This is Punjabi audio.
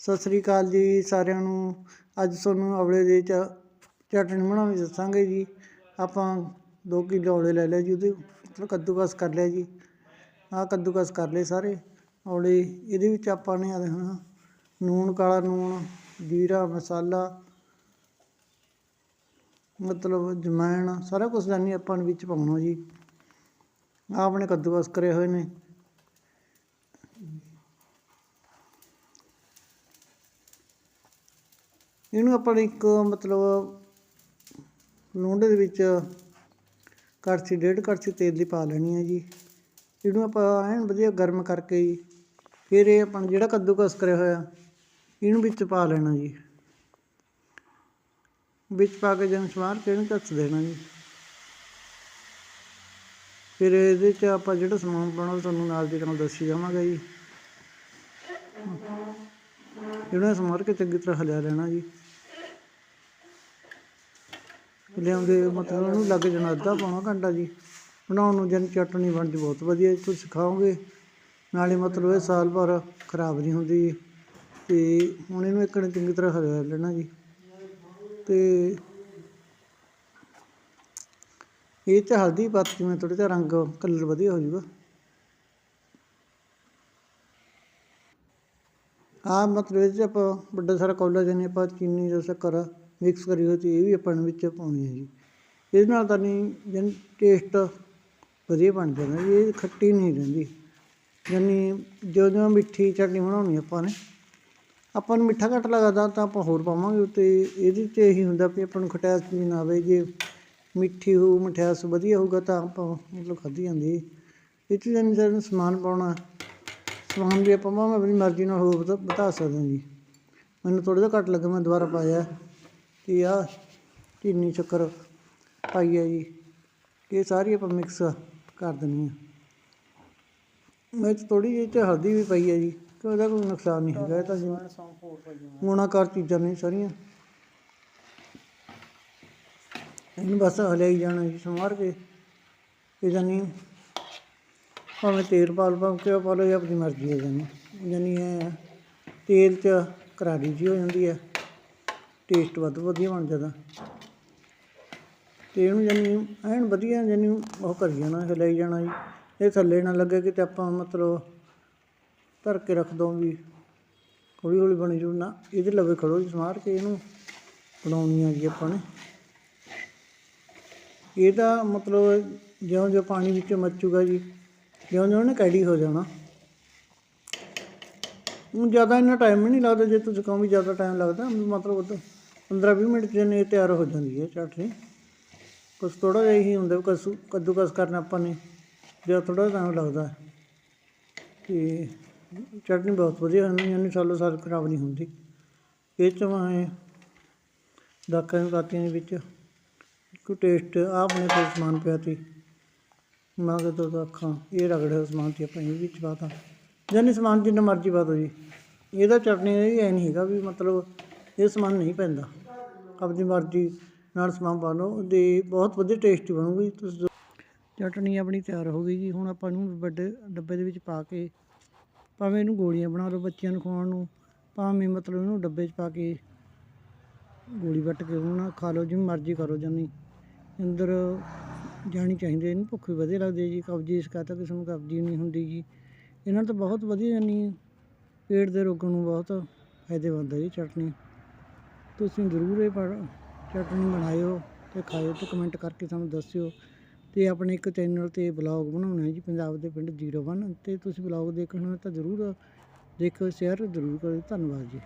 ਸਤਿ ਸ੍ਰੀ ਅਕਾਲ ਜੀ ਸਾਰਿਆਂ ਨੂੰ। ਅੱਜ ਤੁਹਾਨੂੰ ਅਵਲੇ ਦੇ ਚ ਚਟਨੀ ਬਣਾਉਣੀ ਦੱਸਾਂਗੇ ਜੀ। ਆਪਾਂ 2 ਕਿਲੋ ਔਲੇ ਲੈ ਲਿਆ ਜੀ, ਉਹਦੇ ਮਤਲਬ ਕੱਦੂਕਸ ਕਰ ਲਿਆ ਜੀ। ਆਹ ਕੱਦੂਕਸ ਕਰ ਲਏ ਸਾਰੇ। ਔਲੇ ਇਹਦੇ ਵਿੱਚ ਆਪਾਂ ਨੇ ਆ ਦੇਖਣਾ ਨੂਣ ਕਾਲਾ ਨੂਣ ਜੀਰਾ, ਮਸਾਲਾ, ਮਤਲਬ ਜਮੈਣ ਸਾਰਾ ਕੁਝ ਜਾਨੀ ਆਪਾਂ ਵਿੱਚ ਪਾਉਣਾ ਜੀ। ਆਹ ਆਪਣੇ ਕੱਦੂਕਸ ਕਰੇ ਹੋਏ ਨੇ। ਇਹਨੂੰ ਆਪਾਂ ਇੱਕ ਮਤਲਬ ਲੂੰਡੇ ਦੇ ਵਿੱਚ ਕੜਛੀ, ਡੇਢ ਕੜਛੀ ਤੇਲ ਦੀ ਪਾ ਲੈਣੀ ਹੈ ਜੀ। ਇਹਨੂੰ ਆਪਾਂ ਐਨ ਵਧੀਆ ਗਰਮ ਕਰਕੇ ਜੀ, ਫਿਰ ਇਹ ਆਪਾਂ ਜਿਹੜਾ ਕੱਦੂਕਸ ਕਰਿਆ ਹੋਇਆ, ਇਹਨੂੰ ਵਿੱਚ ਪਾ ਲੈਣਾ ਜੀ। ਵਿੱਚ ਪਾ ਕੇ ਜਦੋਂ ਸਵਾਰ ਕੇ ਇਹਨੂੰ ਧੱਸ ਦੇਣਾ ਜੀ। ਫਿਰ ਇਹਦੇ 'ਚ ਆਪਾਂ ਜਿਹੜਾ ਸਮਾਨ ਪਾਉਣਾ ਤੁਹਾਨੂੰ ਨਾਲ ਦੀ ਨਾਲ ਦੱਸੀ ਜਾਵਾਂਗਾ ਜੀ। ਇਹਨੂੰ ਸਮਾਰ ਕੇ ਚੰਗੀ ਤਰ੍ਹਾਂ ਹਲਿਆ ਲੈਣਾ ਜੀ। ਲਿਆਉਂਦੇ ਮਤਲਬ ਉਹਨੂੰ ਲੱਗ ਜਾਣਾ ਅੱਧਾ ਪੌਣਾ ਘੰਟਾ ਜੀ। ਬਣਾਉਣ ਨੂੰ ਜਨ ਚਟਣੀ ਬਣਦੀ ਬਹੁਤ ਵਧੀਆ ਜੀ, ਤੁਸੀਂ ਖਾਓਗੇ। ਨਾਲੇ ਮਤਲਬ ਇਹ ਸਾਲ ਭਰ ਖਰਾਬ ਨਹੀਂ ਹੁੰਦੀ ਜੀ। ਤੇ ਹੁਣ ਇਹਨੂੰ ਇੱਕ ਚੰਗੀ ਤਰ੍ਹਾਂ ਹਿਲਾ ਲੈਣਾ ਜੀ। ਤੇ ਇਹ 'ਚ ਹਲਦੀ ਪਾ ਜਿਵੇਂ ਮੈਂ, ਥੋੜ੍ਹਾ ਜਿਹਾ ਰੰਗ ਕਲਰ ਵਧੀਆ ਹੋ ਜਾਊਗਾ ਆ ਮਤਲਬ ਇਹ 'ਚ ਆਪਾਂ ਵੱਡਾ ਸਾਰਾ ਕੌਲਾ ਜਿਹਨੇ ਆਪਾਂ ਚੀਨੀ ਦਾ ਸ਼ੱਕਰ ਮਿਕਸ ਕਰੀ ਹੋਈ ਤੇ ਇਹ ਵੀ ਆਪਾਂ ਨੇ ਵਿੱਚ ਪਾਉਣੀ ਹੈ ਜੀ। ਇਹਦੇ ਨਾਲ ਤਾਂ ਨਹੀਂ ਜਨ ਟੇਸਟ ਵਧੀਆ ਬਣ ਜਾਂਦਾ ਜੀ, ਇਹ ਖੱਟੀ ਨਹੀਂ ਰਹਿੰਦੀ। ਯਾਨੀ ਜਦੋਂ ਮਿੱਠੀ ਚਟਨੀ ਬਣਾਉਣੀ ਆਪਾਂ ਨੇ, ਆਪਾਂ ਨੂੰ ਮਿੱਠਾ ਘੱਟ ਲੱਗਦਾ ਤਾਂ ਆਪਾਂ ਹੋਰ ਪਾਵਾਂਗੇ ਉੱਤੇ ਇਹਦੇ 'ਚ ਇਹੀ ਹੁੰਦਾ ਵੀ ਆਪਾਂ ਨੂੰ ਖਟਾਸ ਵੀ ਨਾ ਆਵੇ, ਜੇ ਮਿੱਠੀ ਹੋ ਮਠਿਆਸ ਵਧੀਆ ਹੋਊਗਾ ਤਾਂ ਆਪਾਂ ਮਤਲਬ ਖਾਧੀ ਜਾਂਦੀ ਹੈ। ਇਹ 'ਚ ਜਾਨੀ ਸਾਨੂੰ ਸਮਾਨ ਪਾਉਣਾ, ਸਮਾਨ ਵੀ ਆਪਾਂ ਭਾਵੇਂ ਆਪਣੀ ਮਰਜ਼ੀ ਨਾਲ ਹੋਰ ਵਧਾ ਵਧਾ ਸਕਦੇ ਹਾਂ ਜੀ। ਮੈਨੂੰ ਥੋੜ੍ਹਾ ਜਿਹਾ ਘੱਟ ਲੱਗਾ ਮੈਂ ਦੁਬਾਰਾ ਪਾਇਆ। ਤੇ ਆ? ਚੀਨੀ ਸ਼ੱਕਰ ਪਾਈ ਹੈ ਜੀ। ਇਹ ਸਾਰੀ ਆਪਾਂ ਮਿਕਸ ਕਰ ਦੇਣੀ ਹੈ ਵਿੱਚ ਥੋੜ੍ਹੀ ਜਿਹੀ ਤੇ ਹਲਦੀ ਵੀ ਪਾਈ ਹੈ ਜੀ। ਕਿ ਉਹਦਾ ਕੋਈ ਨੁਕਸਾਨ ਨਹੀਂ ਹੈਗਾ, ਇਹ ਤਾਂ ਜਿਵੇਂ ਗੁਣਾਕਾਰ ਚੀਜ਼ਾਂ ਨੇ ਸਾਰੀਆਂ। ਇਹਨੂੰ ਬਸ ਹਲਾਈ ਜਾਣਾ ਜੀ ਸਮਾਰ ਕੇ। ਇਹ ਜਾਨੀ ਭਾਵੇਂ ਤੇਲ ਪਾ ਲਓ, ਭਾਵੇਂ ਘਿਓ ਪਾ ਲਓ, ਇਹ ਆਪਣੀ ਮਰਜ਼ੀ ਹੈ ਜਾਨੀ ਜਾਨੀ ਇਹ ਤੇਲ 'ਚ ਕਰਾਰੀ ਜੀ ਹੋ ਜਾਂਦੀ ਹੈ ਟੇਸਟ ਵੱਧ ਵਧੀਆ ਬਣ ਜਾਂਦਾ। ਤੇ ਇਹਨੂੰ ਜਾਨੀ ਐਨ ਵਧੀਆ ਜਾਨੀ ਉਹ ਕਰੀ ਜਾਣਾ ਹਿਲਾਈ ਜਾਣਾ ਜੀ। ਇਹ ਥੱਲੇ ਨਾ ਲੱਗੇ ਕਿ ਕਿਤੇ ਆਪਾਂ ਮਤਲਬ ਧਰ ਕੇ ਰੱਖ ਦੋ ਵੀ ਹੌਲੀ ਹੌਲੀ ਬਣੀ ਜੂ ਨਾ, ਇਹਦੇ ਲਵੇ ਖੜੋ ਜੀ ਸਮਾਰ ਕੇ ਇਹਨੂੰ ਬਣਾਉਣੀ ਆ ਜੀ ਆਪਾਂ ਨੇ। ਇਹਦਾ ਮਤਲਬ ਜਿਉਂ ਜਿਉਂ ਪਾਣੀ ਵਿੱਚ ਮੱਚੂਗਾ ਜੀ ਜਿਉਂ ਜਿਉਂ ਉਹਨੇ ਕੈਡੀ ਹੋ ਜਾਣਾ। ਹੁਣ ਜ਼ਿਆਦਾ ਇੰਨਾ ਟਾਈਮ ਵੀ ਨਹੀਂ ਲੱਗਦਾ, ਜੇ ਤੁਸੀਂ ਕਹੋ ਵੀ ਜ਼ਿਆਦਾ ਟਾਈਮ ਲੱਗਦਾ, ਮਤਲਬ ਉਦੋਂ 15-20 ਮਿੰਟ 'ਚ ਇਹ ਤਿਆਰ ਹੋ ਜਾਂਦੀ ਹੈ ਚਟਨੀ ਕੁਛ ਥੋੜ੍ਹਾ ਜਿਹਾ ਹੀ ਹੁੰਦਾ ਕਸੂ ਕੱਦੂਕਸ ਕਰਨਾ ਆਪਾਂ ਨੇ ਜ਼ਿਆਦਾ ਥੋੜ੍ਹਾ ਟਾਈਮ ਲੱਗਦਾ। ਤੇ ਚਟਨੀ ਬਹੁਤ ਵਧੀਆ ਹੁੰਦੀ ਯਾਨੀ ਸਾਲੋ ਸਾਲ ਖਰਾਬ ਨਹੀਂ ਹੁੰਦੀ। ਇਹ 'ਚ ਮੈਂ ਦਾਖਾਂ ਵੀ ਪਾਤੀਆਂ ਦੇ ਵਿੱਚ ਕੋਈ ਟੇਸਟ ਆਹ ਆਪਣੇ ਕੋਲ ਸਮਾਨ ਪਿਆ ਤੀ ਮੈਂ ਕਿਹਾ ਦੋ ਇਹ ਰਗੜਿਆ ਸਮਾਨ ਤੇ ਆਪਾਂ ਇਹ ਵਿੱਚ ਪਾਤਾ ਜਾਨੀ ਸਮਾਨ ਜਿੰਨਾ ਮਰਜ਼ੀ ਪਾ ਦਿਓ ਜੀ। ਇਹਦਾ ਚਟਨੀ ਇਹ ਨਹੀਂ ਹੈਗਾ ਵੀ ਮਤਲਬ ਇਹ ਸਮਾਨ ਨਹੀਂ ਪੈਂਦਾ। ਆਪਣੀ ਮਰਜ਼ੀ ਨਾਲ ਸਮਾਨ ਪਾ ਲਓ ਤੇ ਬਹੁਤ ਵਧੀਆ ਟੇਸਟੀ ਬਣੂਗੀ। ਤੁਸੀਂ ਚਟਨੀ ਆਪਣੀ ਤਿਆਰ ਹੋ ਗਈ ਜੀ। ਹੁਣ ਆਪਾਂ ਨੂੰ ਵੱਡੇ ਡੱਬੇ ਦੇ ਵਿੱਚ ਪਾ ਕੇ ਭਾਵੇਂ ਇਹਨੂੰ ਗੋਲੀਆਂ ਬਣਾ ਲਓ ਬੱਚਿਆਂ ਨੂੰ ਖਵਾਉਣ ਨੂੰ, ਭਾਵੇਂ ਮਤਲਬ ਇਹਨੂੰ ਡੱਬੇ 'ਚ ਪਾ ਕੇ ਗੋਲੀ ਵੱਟ ਕੇ ਉਹਨਾਂ ਖਾ ਲਓ, ਜਿਵੇਂ ਮਰਜ਼ੀ ਕਰੋ ਜਾਨੀ। ਅੰਦਰ ਜਾਣੀ ਚਾਹੀਦੀ ਇਹਨੂੰ ਭੁੱਖ ਵੀ ਵਧੀਆ ਲੱਗਦੀ ਜੀ। ਕਬਜੀ ਇਸ ਕਰਤਾ ਕਿਸੇ ਨੂੰ ਕਬਜੀ ਨਹੀਂ ਹੁੰਦੀ ਜੀ। ਇਹਨਾਂ ਤੋਂ ਬਹੁਤ ਵਧੀਆ ਜਾਨੀ ਪੇਟ ਦੇ ਰੋਗਾਂ ਨੂੰ ਬਹੁਤ ਫਾਇਦੇਮੰਦ ਹੈ ਜੀ ਚਟਨੀ। ਤੁਸੀਂ ਜ਼ਰੂਰ ਇਹ ਪੜ, ਚਟਨੀ ਬਣਾਇਓ ਤੇ ਖਾਇਓ ਤੇ ਕਮੈਂਟ ਕਰਕੇ ਸਾਨੂੰ ਦੱਸਿਓ। ਤੇ ਆਪਣੇ ਇੱਕ ਚੈਨਲ ਤੇ ਬਲੌਗ ਬਣਾਉਣਾ ਜੀ, ਪੰਜਾਬ ਦੇ ਪਿੰਡ 01 ਤੇ ਤੁਸੀਂ ਬਲੌਗ ਦੇਖਣਾ ਤਾਂ ਜ਼ਰੂਰ ਦੇਖੋ ਸ਼ੇਅਰ ਜ਼ਰੂਰ ਕਰਿਓ। ਧੰਨਵਾਦ ਜੀ।